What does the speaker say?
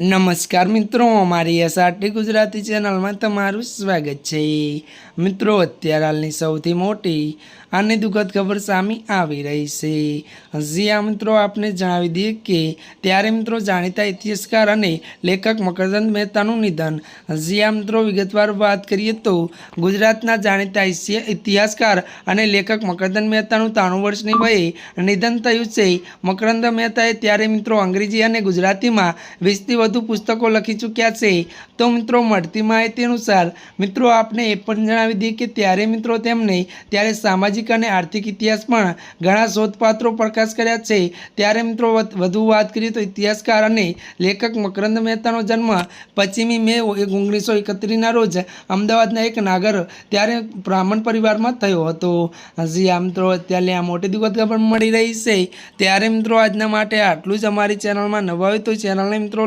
નમસ્કાર મિત્રો, અમારી એસઆરટી ગુજરાતી ચેનલમાં તમારું સ્વાગત છે. મિત્રો, અત્યારે હાલની સૌથી મોટી અને દુઃખદ ખબર સામે આવી રહી છે. હજી આ મિત્રો, આપને જણાવી દઈએ કે ત્યારે મિત્રો જાણીતા ઇતિહાસકાર અને લેખક મકરચંદ મહેતાનું નિધન. હજી આ મિત્રો, વિગતવાર વાત કરીએ તો ગુજરાતના જાણીતા ઇતિહાસકાર અને લેખક મકરચંદ મહેતાનું ત્રાણું વર્ષની વયે નિધન થયું છે. મકરંદ મહેતાએ ત્યારે મિત્રો અંગ્રેજી અને ગુજરાતીમાં વીસથી વધુ પુસ્તકો લખી ચૂક્યા છે. તો મિત્રો, મળતી માહિતી અનુસાર, મિત્રો, આપને એ પણ જણાવી દઈએ કે ત્યારે મિત્રો તેમને, ત્યારે સામાજિક અને આર્થિક ઇતિહાસ પણ ઘણા શોધપાત્રો પ્રકાશ કર્યા છે. ત્યારે મિત્રો, વધ- વાત કરીએ તો ઇતિહાસકાર અને લેખક મકરંદ મહેતાનો જન્મ પશ્ચિમી મે ઓગણીસો એકત્રીસના રોજ અમદાવાદના એક નાગર ત્યારે બ્રાહ્મણ પરિવારમાં થયો હતો. હજી આમ તો અત્યારે આ મોટી દુઃખદ ખબર મળી રહી છે. ત્યારે મિત્રો, આજના માટે આટલું જ. અમારી ચેનલમાં નવા હોય તો ચેનલને મિત્રો